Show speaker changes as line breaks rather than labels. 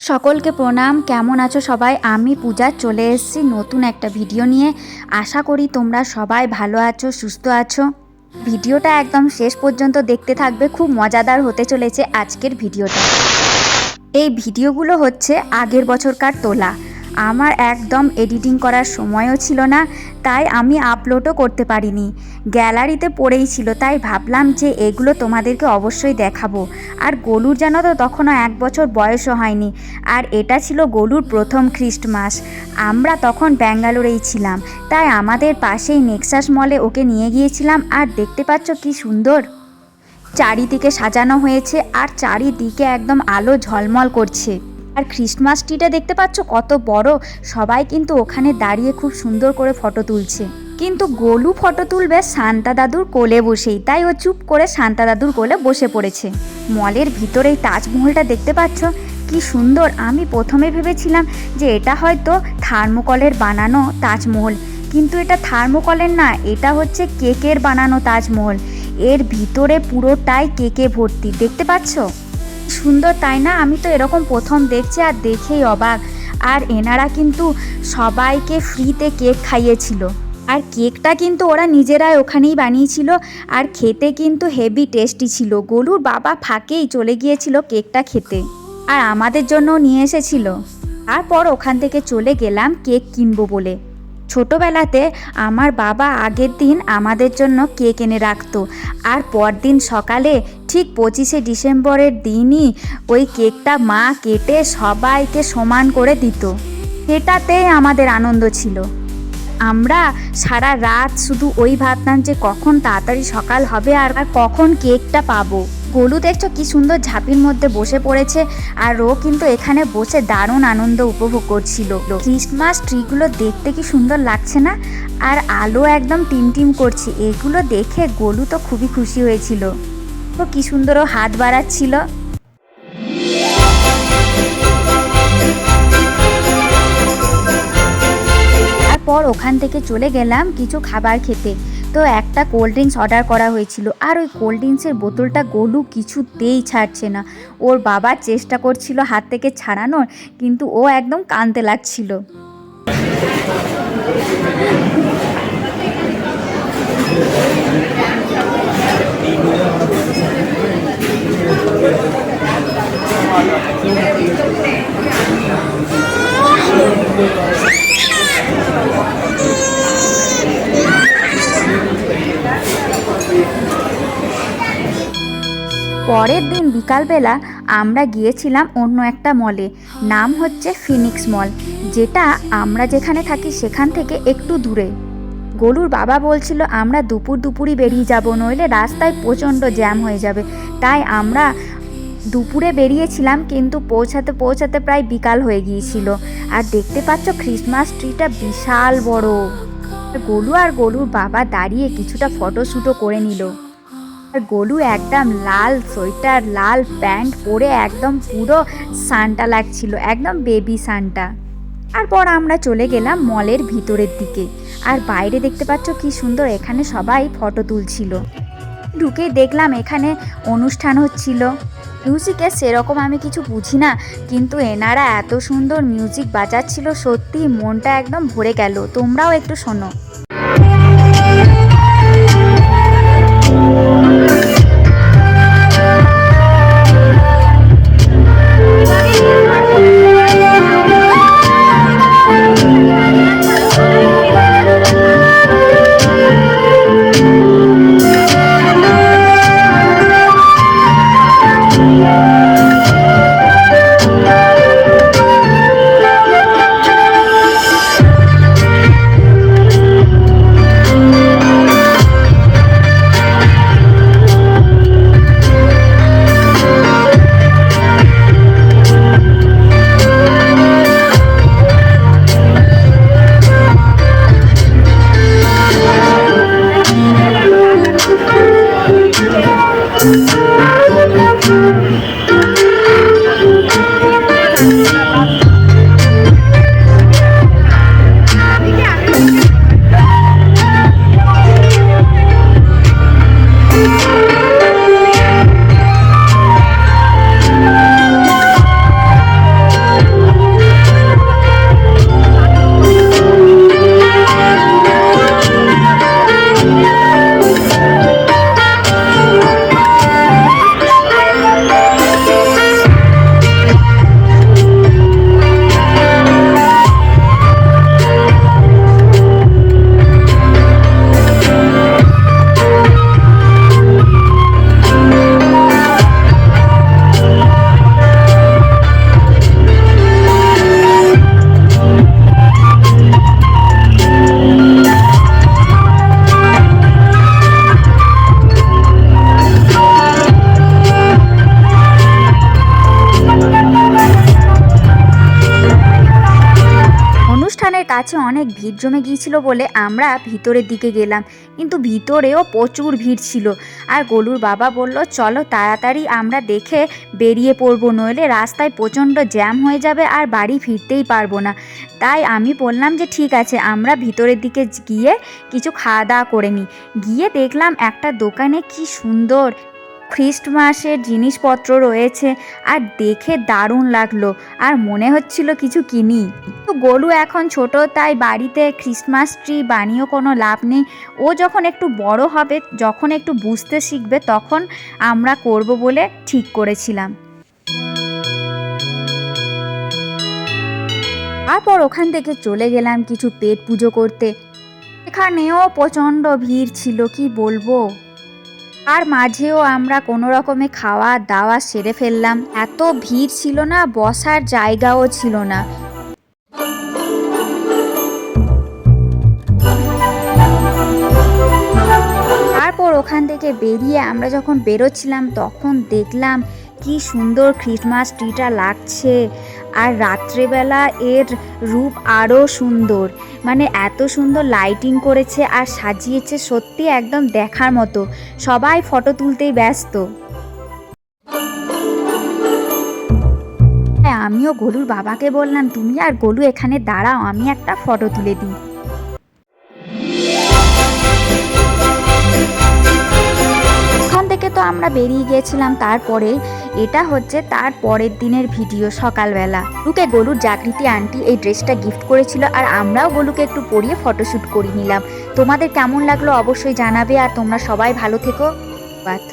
সকলকে প্রণাম। কেমন আছো সবাই? আমি পূজা। চলে এসেছি নতুন একটা ভিডিও নিয়ে। আশা করি তোমরা সবাই ভালো আছো, সুস্থ আছো। ভিডিওটা একদম শেষ পর্যন্ত দেখতে থাকবে। খুব মজাদার হতে চলেছে আজকের ভিডিওটা। এই ভিডিওগুলো হচ্ছে আগের বছরকার তোলা। আমার একদম এডিটিং করার সময়ও ছিল না, তাই আমি আপলোডও করতে পারিনি। গ্যালারিতে পড়েই ছিল, তাই ভাবলাম যে এগুলো তোমাদেরকে অবশ্যই দেখাবো। আর গলুর যেন তো তখনও এক বছর বয়সও হয়নি, আর এটা ছিল গলুর প্রথম খ্রিস্টমাস। আমরা তখন ব্যাঙ্গালোরেই ছিলাম, তাই আমাদের পাশেই নেক্সাস মলে ওকে নিয়ে গিয়েছিলাম, আর দেখতে পাচ্ছ কি সুন্দর? চারিদিকে সাজানো হয়েছে, আর চারিদিকে একদম আলো ঝলমল করছে। আর ক্রিসমাস ট্রিটা দেখতে পাচ্ছ কত বড়। সবাই কিন্তু ওখানে দাঁড়িয়ে খুব সুন্দর করে ফটো তুলছে। কিন্তু গোলু ফটো তুলবে শান্তা দাদুর কোলে বসেই। তাই ও চুপ করে শান্তা দাদুর কোলে বসে পড়েছে। মলের ভিতরেই তাজমহলটা দেখতে পাচ্ছ? কি সুন্দর। আমি প্রথমে ভেবেছিলাম যে এটা হয়তো থার্মোকলের বানানো তাজমহল। কিন্তু এটা থার্মোকলের না, এটা হচ্ছে কেকের বানানো তাজমহল। এর ভিতরে পুরোটাই কেকে ভর্তি। দেখতে পাচ্ছ? সুন্দর, তাই না? আমি তো এরকম প্রথম দেখছি আর দেখেই অবাক। আর এনারা কিন্তু সবাইকে ফ্রিতে কেক খাইয়েছিল। আর কেকটা কিন্তু ওরা নিজেরাই ওখানেই বানিয়েছিল। আর খেতে কিন্তু হেভি টেস্টি ছিল। গলুর বাবা ফাঁকেই চলে গিয়েছিল কেকটা খেতে। আর আমাদের জন্য নিয়ে এসেছিল। তারপর ওখান থেকে চলে গেলাম কেক কিনবো বলে। ছোটোবেলাতে আমার বাবা আগের দিন আমাদের জন্য কেক এনে রাখতো। আর পরদিন সকালে ঠিক পঁচিশে ডিসেম্বরের দিনই ওই কেকটা মা কেটে সবাইকে সমান করে দিত। সেটাতেই আমাদের আনন্দ ছিল। আমরা সারা রাত শুধু ওই ভাবতাম যে কখন তাড়াতাড়ি সকাল হবে আর কখন কেকটা পাবো। গোলু দেখছ কি সুন্দর ঝাঁপির মধ্যে বসে পড়েছে, আর ও কিন্তু এখানে বসে দারুণ আনন্দ উপভোগ করছিল। ক্রিসমাস ট্রিগুলো দেখতে কি সুন্দর লাগছে না? আর আলো একদম টিমটিম করছে, এগুলো দেখে গোলু তো খুবই খুশি হয়েছিল। ও কি সুন্দর ও হাত বাড়াচ্ছিল। তারপর ওখান থেকে চলে গেলাম কিছু খাবার খেতে। তো একটা কোল্ড ড্রিঙ্কস অর্ডার করা হয়েছিল। আর ওই কোল্ড ড্রিঙ্কসের বোতলটা গোলু কিছুতেই ছাড়ছে না। ওর বাবা চেষ্টা করছিল হাত থেকে ছাড়ানোর, কিন্তু ও একদম কানতে লাগছিল। পরের দিন বিকালবেলা আমরা গিয়েছিলাম অন্য একটা মলে। নাম হচ্ছে ফিনিক্স মল, যেটা আমরা যেখানে থাকি সেখান থেকে একটু দূরে। গরুর বাবা বলছিল, আমরা দুপুর দুপুরই বেরিয়ে যাব, নইলে রাস্তায় প্রচণ্ড জ্যাম হয়ে যাবে। তাই আমরা দুপুরে বেরিয়েছিলাম, কিন্তু পৌঁছাতে পৌঁছাতে প্রায় বিকাল হয়ে গিয়েছিল। আর দেখতে পাচ্ছ ক্রিসমাস ট্রিটা বিশাল বড়। গোলু আর গরুর বাবা দাঁড়িয়ে কিছুটা ফটোশ্যুটও করে নিল। আর গোলু একদম লাল সোয়েটার, লাল প্যান্ট পরে একদম পুরো সানটা লাগছিল, একদম বেবি সানটা। তারপর আমরা চলে গেলাম মলের ভিতরের দিকে। আর বাইরে দেখতে পাচ্ছ কি সুন্দর, এখানে সবাই ফটো তুলছিল। ঢুকে দেখলাম এখানে অনুষ্ঠান হচ্ছিল। মিউজিকে সেরকম আমি কিছু বুঝি না, কিন্তু এনারা এত সুন্দর মিউজিক বাজাচ্ছিল সত্যি মনটা একদম ভরে গেল। তোমরাও একটু শোনো। কাছে অনেক ভিড় জমে গিয়েছিল বলে আমরা ভিতরের দিকে গেলাম। কিন্তু ভিতরেও প্রচুর ভিড় ছিল। আর গোলুর বাবা বলল, চলো তাড়াতাড়ি আমরা দেখে বেরিয়ে পড়ব, নইলে রাস্তায় প্রচণ্ড জ্যাম হয়ে যাবে আর বাড়ি ফিরতেই পারব না। তাই আমি বললাম যে, ঠিক আছে, আমরা ভিতরের দিকে গিয়ে কিছু খাওয়া দাওয়া করে নিই। গিয়ে দেখলাম একটা দোকানে কি সুন্দর খ্রিস্টমাসের জিনিসপত্র রয়েছে আর দেখে দারুণ লাগল আর মনে হচ্ছিল কিছু কিনি। তো গোলু এখন ছোট, তাই বাড়িতে খ্রিস্টমাস ট্রি বানিয়েও কোনো লাভ নেই। ও যখন একটু বড় হবে, যখন একটু বুঝতে শিখবে, তখন আমরা করব বলে ঠিক করেছিলাম। তারপর ওখান থেকে চলে গেলাম কিছু পেট পুজো করতে। এখানেও প্রচণ্ড ভিড় ছিল, কি বলব? আর মাঝেও আমরা কোনো রকমে খাওয়া দাওয়া সেরে ফেললাম। এত ভিড় ছিল না, বসার জায়গাও ছিল না। তারপর ওখান থেকে বেরিয়ে আমরা যখন বেরোচ্ছিলাম, তখন দেখলাম কি সুন্দর ক্রিসমাস ট্রিটা লাগছে। আর রাত্রেবেলা এর রূপ আরও সুন্দর। মানে এত সুন্দর লাইটিং করেছে আর সাজিয়েছে সত্যি একদম দেখার মতো। সবাই ফটো তুলতেই ব্যস্ত। হ্যাঁ আমিও গলুর বাবাকে বললাম, তুমি আর গলু এখানে দাঁড়াও, আমি একটা ফটো তুলে দিই। থেকে তো আমরা বেরিয়ে গিয়েছিলাম, তারপরে এটা হচ্ছে তার পরের দিনের ভিডিও সকালবেলা। লুকে গলুর জাগৃতি আন্টি এই ড্রেসটা গিফট করেছিল আর আমরাও গলুকে একটু পরিয়ে ফটোশ্যুট করে নিলাম। তোমাদের কেমন লাগল অবশ্যই জানাবে আর তোমরা সবাই ভালো থেকো। বাত